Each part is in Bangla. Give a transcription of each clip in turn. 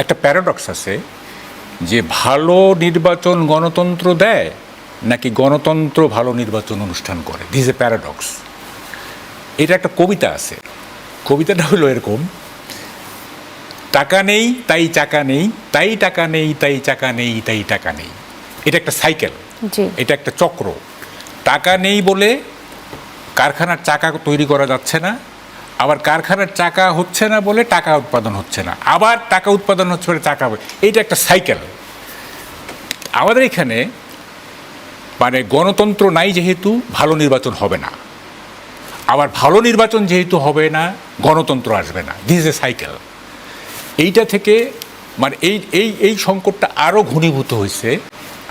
একটা প্যারাডক্স আছে যে ভালো নির্বাচন গণতন্ত্র দেয় নাকি গণতন্ত্র ভালো নির্বাচন অনুষ্ঠান করে? দিস এ প্যারাডক্স এটা একটা কবিতা আছে। কবিতাটা হলো এরকম টাকা নেই তাই চাকা নেই তাই টাকা নেই তাই চাকা নেই তাই টাকা নেই। এটা একটা সাইকেল এটা একটা চক্র। টাকা নেই বলে কারখানার চাকা তৈরি করা যাচ্ছে না আবার কারখানার চাকা হচ্ছে না বলে টাকা উৎপাদন হচ্ছে না। আবার টাকা উৎপাদন হচ্ছে বলে চাকা এইটা একটা সাইকেল আমাদের এখানে মানে গণতন্ত্র নাই যেহেতু, ভালো নির্বাচন হবে না। আবার ভালো নির্বাচন যেহেতু হবে না, গণতন্ত্র আসবে না। দিস এ সাইকেল এইটা থেকে মানে এই এই এই সংকটটা আরও ঘনীভূত হয়েছে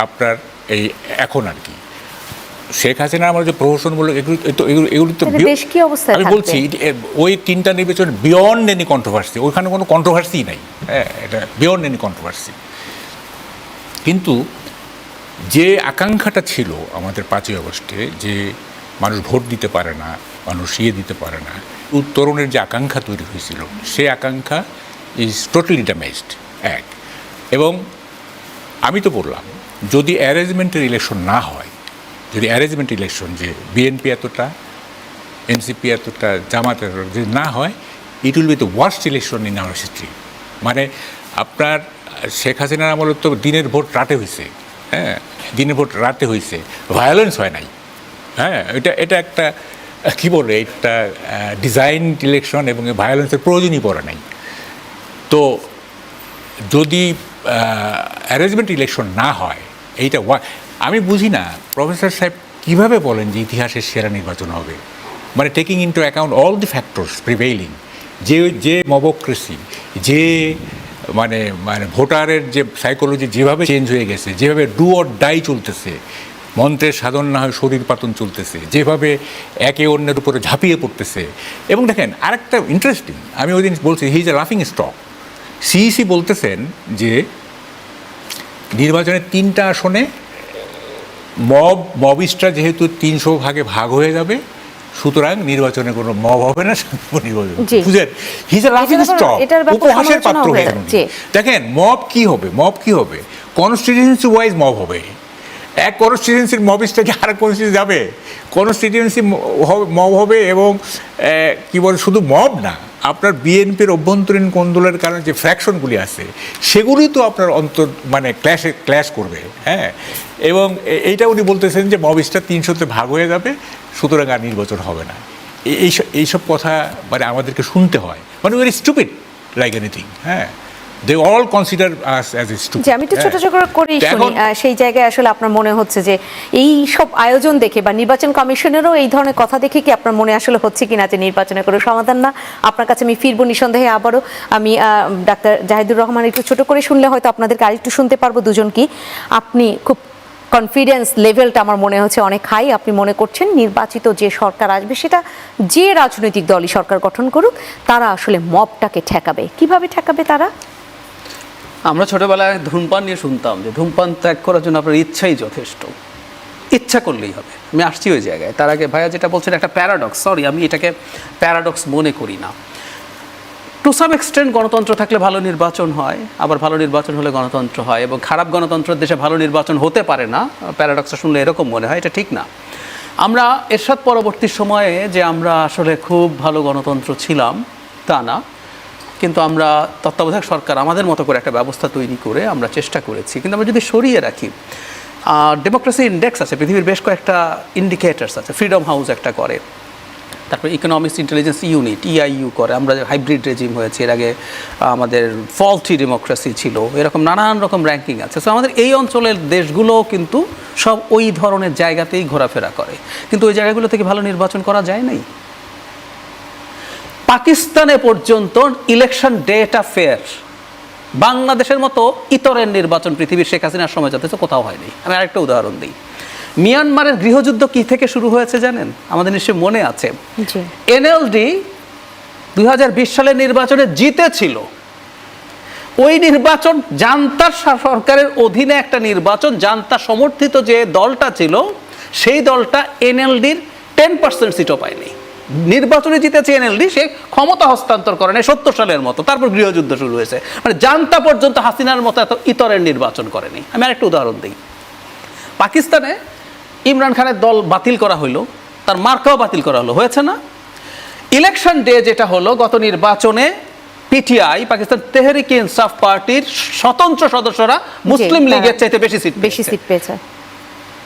আপনার এই এখন আর কি। শেখ হাসিনা আমার যে প্রহসন বলে এগুলো তো আমি বলছি ওই তিনটা নির্বাচন বিয়ন্ড এনি কন্ট্রোভার্সি ওইখানে কোনো কন্ট্রোভার্সি নাই। হ্যাঁ এটা বিয়ন্ড এনি কন্ট্রোভার্সি কিন্তু যে আকাঙ্ক্ষাটা ছিল আমাদের পাঁচই আগস্টে যে মানুষ ভোট দিতে পারে না মানুষ ইয়ে দিতে পারে না উত্তরণের যে আকাঙ্ক্ষা তৈরি হয়েছিল সে আকাঙ্ক্ষা ইজ টোটালি ড্যামেজড এক। এবং আমি তো বললাম যদি অ্যারেঞ্জমেন্টের ইলেকশন না হয় যদি অ্যারেঞ্জমেন্ট ইলেকশন যে বিএনপি এতটা এনসিপি এতটা জামাত যদি না হয় it will be the worst election in our history মানে আপনার, শেখ হাসিনার আমলে তো দিনের ভোট রাতে হয়েছে হ্যাঁ? দিনের ভোট রাতে হয়েছে ভায়োলেন্স হয় নাই হ্যাঁ? এটা এটা একটা, কি বলে একটা ডিজাইন ইলেকশন এবং ভায়োলেন্সের প্রয়োজনই পড়ে নাই। তো যদি অ্যারেঞ্জমেন্ট ইলেকশন না হয়, এইটা আমি বুঝি না, প্রফেসর সাহেব কীভাবে বলেন যে ইতিহাসের সেরা নির্বাচন হবে? মানে taking into account all the factors prevailing যে যে মবক্রেসি যে মানে মানে ভোটারের যে সাইকোলজি যেভাবে চেঞ্জ হয়ে গেছে, যেভাবে ডু অর ডাই চলতেছে, মন্ত্রের সাধন না হয় শরীর পাতন চলতেছে, যেভাবে একে অন্যের উপরে ঝাঁপিয়ে পড়তেছে। এবং দেখেন, আরেকটা ইন্টারেস্টিং আমি ওই দিন বলছি হি ইজ এ লাফিং স্টক সিইসি বলতেছেন যে, নির্বাচনের তিনটা আসনে মব মবিস্টরা যেহেতু তিনশো ভাগে ভাগ হয়ে যাবে সুতরাং নির্বাচনে কোনো মব হবে না। বুঝলেন? হিজ আ লাফিং স্টক উপহাসের পাত্র হয়ে। দেখেন মব কি হবে? মব কি হবে? কনস্টিটিউয়েন্সি ওয়াইজ মব হবে। এক কনস্টিটিউয়েন্সির মবিসটাকে আর কনস্টিটিউন্সি যাবে। কনস্টিটিউয়েন্সি মব হবে এবং কী বলে, শুধু মব না, আপনার বিএনপির অভ্যন্তরীণ কোন্দলের কারণে যে ফ্র্যাকশনগুলি আছে, সেগুলি তো আপনার অন্তর মানে ক্ল্যাশে ক্ল্যাশ করবে হ্যাঁ? এবং এইটা উনি বলতেছেন যে মবিসটা তিনশোতে ভাগ হয়ে যাবে, সুতরাং আর নির্বাচন হবে না। এই- এইসব এইসব কথা মানে আমাদেরকে শুনতে হয়। মানে ভেরি স্টুপিড লাইক এনিথিং হ্যাঁ? They all consider us as stupid যে আমি তো ছোট ছোট করে শুনি সেই জায়গায় আসলে আপনার মনে হচ্ছে যে এই সব আয়োজন দেখে বা নির্বাচন কমিশনেরও এই ধরনের কথা দেখে কি আপনার মনে আসলে হচ্ছে কিনা যে সমাধান না? আপনার কাছে আমি ফিরবো নিঃসন্দেহে আবারও। আমি ডাক্তার জাহিদুর রহমান একটু ছোট করে শুনলে হয়তো আপনাদেরকে আরেকটু শুনতে পারব দুজন কি। আপনি খুব কনফিডেন্স লেভেলটা আমার মনে হচ্ছে অনেক হাই আপনি মনে করছেন নির্বাচিত যে সরকার আসবে সেটা যে রাজনৈতিক দলই সরকার গঠন করুক তারা আসলে মবটাকে ঠেকাবে। কীভাবে ঠেকাবে তারা? আমরা ছোটোবেলায় ধূমপান নিয়ে শুনতাম যে ধূমপান ত্যাগ করার জন্য আপনার ইচ্ছাই যথেষ্ট। ইচ্ছা করলেই হবে। আমি আসছি ওই জায়গায়। তার আগে ভাইয়া যেটা বলছেন, একটা প্যারাডক্স সরি আমি এটাকে প্যারাডক্স মনে করি না। টু সাম এক্সটেন্ট গণতন্ত্র থাকলে ভালো নির্বাচন হয়, আবার ভালো নির্বাচন হলে গণতন্ত্র হয় এবং খারাপ গণতন্ত্রের দেশে ভালো নির্বাচন হতে পারে না। প্যারাডক্সটা শুনলে এরকম মনে হয়, এটা ঠিক না। আমরা এরশাদ পরবর্তী সময়ে যে আমরা আসলে খুব ভালো গণতন্ত্র ছিলাম, তা না। কিন্তু আমরা তত্ত্বাবধায়ক সরকার আমাদের মতো করে একটা ব্যবস্থা তৈরি করে আমরা চেষ্টা করেছি। কিন্তু আমরা যদি সরিয়ে রাখি ডেমোক্রেসি ইন্ডেক্স আছে, পৃথিবীর বেশ কয়েকটা ইন্ডিকেটার্স আছে ফ্রিডম হাউস একটা করে। তারপর ইকোনমিক্স ইন্টেলিজেন্স ইউনিট ইআইইউ করে, আমরা হাইব্রিড রেজিম হয়েছে, এর আগে আমাদের ফলটি ডেমোক্রেসি ছিল, এরকম নানান রকম র্যাঙ্কিং আছে। সো আমাদের এই অঞ্চলের দেশগুলোও কিন্তু সব ওই ধরনের জায়গাতেই ঘোরাফেরা করে। কিন্তু ওই জায়গাগুলো থেকে ভালো নির্বাচন করা যায় নাই? পাকিস্তানে পর্যন্ত ইলেকশন ডেটা ফেয়ার বাংলাদেশের মতো ইতরের নির্বাচন পৃথিবীর শেখ হাসিনার সময় যাতে কোথাও হয়নি। আমি আরেকটা উদাহরণ দিই। মিয়ানমারের গৃহযুদ্ধ কি থেকে শুরু হয়েছে জানেন? আমাদের নিশ্চয়ই মনে আছে। এনএলডি দুই হাজার বিশ সালের নির্বাচনে জিতেছিল। ওই নির্বাচন জান্তার সরকারের অধীনে একটা নির্বাচন জান্তা সমর্থিত যে দলটা ছিল সেই দলটা এনএলডির টেন পার্সেন্ট সিটও পায়নি। নির্বাচনে জিতেছে এনএলডি সে ক্ষমতা হস্তান্তর করে নাই সত্তর সালের মতো। তারপর গৃহযুদ্ধ শুরু হয়েছে। মানে জানতা পর্যন্ত হাসিনার মতো এত ইতরের নির্বাচন করেনি। আমি আরেকটা উদাহরণ দিই। পাকিস্তানে ইমরান খানের দল বাতিল করা হলো তার মার্কাও বাতিল করা হলো। হয়েছে না? ইলেকশন ডে যেটা হলো গত নির্বাচনে পিটিআই পাকিস্তান তেহরিক ইনসাফ পার্টির স্বতন্ত্র সদস্যরা মুসলিম লীগের চাইতে বেশি সিট বেশি সিট পেয়েছে।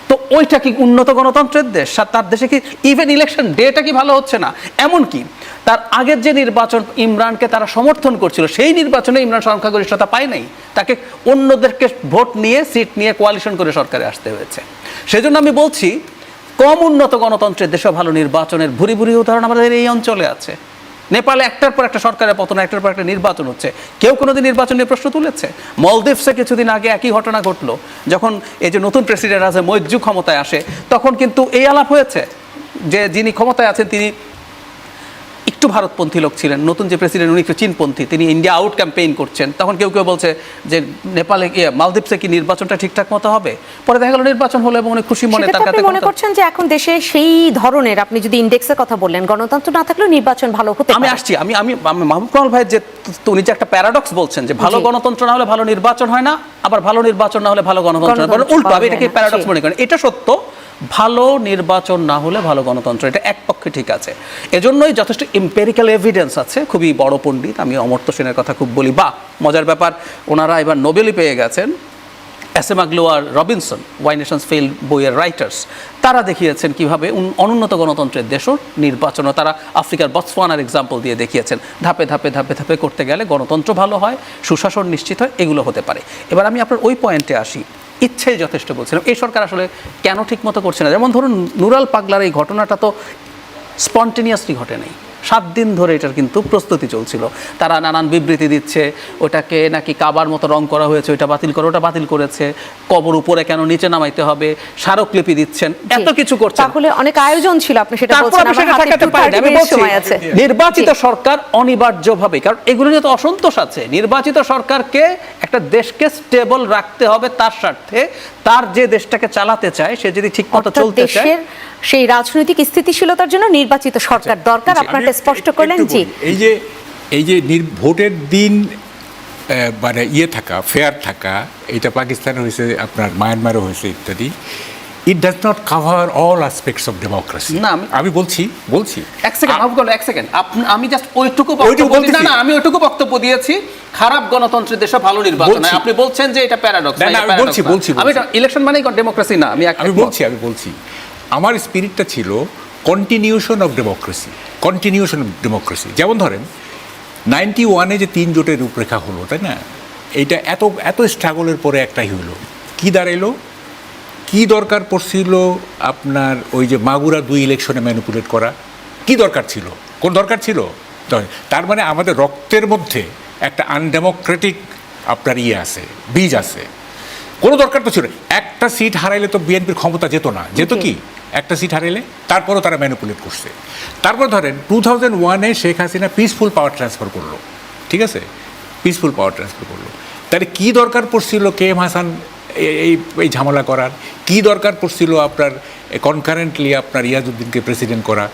তো ওইটা কি উন্নত গণতন্ত্রের দেশ? তার দেশে কি ইভেন ইলেকশন ডেটা কি ভালো হচ্ছে না? এমন কি তার আগের যে নির্বাচন ইমরানকে তারা সমর্থন করছিল, সেই নির্বাচনে ইমরান সংখ্যাগরিষ্ঠতা পায় নাই। তাকে অন্যদেরকে ভোট নিয়ে, সিট নিয়ে কোয়ালিশন করে সরকারে আসতে হয়েছে। সেজন্য আমি বলছি, কম উন্নত গণতন্ত্রের দেশে ভালো নির্বাচনের ভুরি ভুরি উদাহরণ আমাদের এই অঞ্চলে আছে। নেপালে একটার পর একটা সরকারের পতন, একটার পর একটা নির্বাচন হচ্ছে। কেউ কোনোদিন নির্বাচন নিয়ে প্রশ্ন তুলেছে? মলদ্বীপসে কিছুদিন আগে একই ঘটনা ঘটলো। যখন এই যে নতুন প্রেসিডেন্ট আছে মৈজু ক্ষমতায় আসে, তখন কিন্তু এই আলাপ হয়েছে যে যিনি ক্ষমতায় আছেন তিনি একটু ভারতপন্থী লোক ছিলেন নতুন যে প্রেসিডেন্ট উনি একটু চীনপন্থী তিনি ইন্ডিয়া আউট ক্যাম্পেইন করছেন। তখন কেউ কেউ বলছে যে নেপালে ইয়ে মালদ্বীপসে কি নির্বাচনটা ঠিকঠাক মতো হবে? পরে দেখা গেল নির্বাচন হলো এবং উনি খুশি মনে তার কাছে মনে করছেন যে এখন দেশে সেই ধরনের আপনি যদি ইন্ডেক্সের কথা বললেন গণতন্ত্র না থাকলেও নির্বাচন ভালো হতে আমি আসছি আমি আমি মাহবুব কামাল ভাই যে উনি যে একটা প্যারাডক্স বলছেন যে ভালো গণতন্ত্র না হলে ভালো নির্বাচন হয় না আবার ভালো নির্বাচন না হলে ভালো গণতন্ত্র হয় না। উল্টো আমি এটাকে প্যারাডক্স মনে করেন এটা সত্য ভালো নির্বাচন না হলে ভালো গণতন্ত্র, এটা এক পক্ষে ঠিক আছে। এজন্যই যথেষ্ট এম্পেরিক্যাল এভিডেন্স আছে, খুবই বড় পণ্ডিত, আমি অমর্ত্য সেনের কথা খুব বলি। বা মজার ব্যাপার, ওনারা এবার নোবেলই পেয়ে গেছেন। Acemoglu Robinson, why nations fail বইয়ের রাইটার্স তারা দেখিয়েছেন কীভাবে অনুন্নত গণতন্ত্রের দেশও নির্বাচন তারা আফ্রিকার বৎসওয়ানার এক্সাম্পল দিয়ে দেখিয়েছেন। ধাপে ধাপে ধাপে ধাপে করতে গেলে গণতন্ত্র ভালো হয়, সুশাসন নিশ্চিত হয়, এগুলো হতে পারে। এবার আমি আপনার ওই পয়েন্টে আসি। ইচ্ছেই যথেষ্ট বলছিলাম এই সরকার আসলে কেন ঠিকমতো করছে না? যেমন ধরুন নুরাল পাগলার এই ঘটনাটা তো স্পন্টেনিয়াসলি ঘটে নাই। সাত দিন ধরে এটার কিন্তু প্রস্তুতি চলছিল। তারা নানান বিবৃতি দিচ্ছে ওটাকে নাকি কাবার মতো রং করা হয়েছে ওটা বাতিল করে ওটা বাতিল করেছে কবর উপরে কেন নিচে নামাইতে হবে স্মারকলিপি দিচ্ছেন এত কিছু করছেন। তাহলে অনেক আয়োজন ছিল আপনি সেটা বলছেন আপনি আমার সেটা হাতে ঠেকাতে 230 পারেন। আমি বলছি, নির্বাচিত সরকার অনিবার্যভাবে কারণ এগুলো নিয়ে তো অসন্তোষ আছে নির্বাচিত সরকারকে একটা দেশকে স্টেবল রাখতে হবে তার স্বার্থে তার যে দেশটাকে চালাতে চায় সে যদি ঠিক মতো চলতে চায়। সেই রাজনৈতিক স্থিতিশীলতার জন্য নির্বাচিত সরকার দরকার আপনার স্পষ্ট করলেন? জি। এই যে এই যে ভোটের দিন মানে ইয়ে থাকা ফেয়ার থাকা এটা পাকিস্তানে হয়েছে আপনার মায়ানমারও হয়েছে ইত্যাদি it does not cover all aspects of democracy না, আমি- বলছি বলছি। এক সেকেন্ড করো এক সেকেন্ড আমি জাস্ট ওইটুকু দি- না না আমি ওইটুকু বক্তব্য দিয়েছি। খারাপ গণতন্ত্রের দেশে ভালো নির্বাচন হয়। আপনি বলছেন যে এটা প্যারাডক্স না, না, আমি বলছি, বলছি, আমি ইলেকশন মানেই ডেমোক্রেসি না আমি আমি বলছি আমি বলছি। আমার স্পিরিটটা ছিল continuation of democracy continuation of democracy যেমন ধরেন নাইনটি ওয়ানে যে তিন জোটের রূপরেখা হলো, তাই না? এইটা এত এত স্ট্রাগলের পরে একটাই হইল কি দাঁড়াইলো? কি দরকার পড়ছিল আপনার ওই যে মাগুরা দুই ইলেকশনে ম্যানিপুলেট করা? কি দরকার ছিল? কোন দরকার ছিল? তার মানে আমাদের রক্তের মধ্যে একটা আনডেমোক্রেটিক আপনার ইয়ে আছে, বীজ আছে। কোনো দরকার তো ছিল একটা সিট হারাইলে তো বিএনপির ক্ষমতা যেত না। যেত কি? একটা সিট হারাইলে, তারপরও তারা ম্যানিপুলেট করছে। তারপর ধরেন টু থাউজেন্ড ওয়ানে Sheikh Hasina peaceful power transfer করল। ঠিক আছে? পিসফুল পাওয়ার ট্রান্সফার করল। তাহলে কি দরকার পড়ছিল কে এম হাসান এই এই ঝামেলা করার? কি দরকার পড়ছিল আপনার কনকারেন্টলি আপনার ইয়াজউদ্দিনকে প্রেসিডেন্ট করা,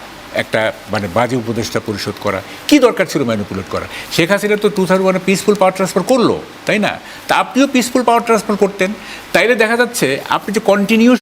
একটা মানে বাজে উপদেষ্টা পরিশোধ করা? কি দরকার ছিল ম্যানিপুলেট করা? শেখ হাসিনা তো টু থাউজেন্ড ওয়ানে পিসফুল পাওয়ার ট্রান্সফার করল, তাই না? তা আপনিও পিসফুল পাওয়ার ট্রান্সফার করতেন। তাইলে দেখা যাচ্ছে, আপনি যে কন্টিনিউ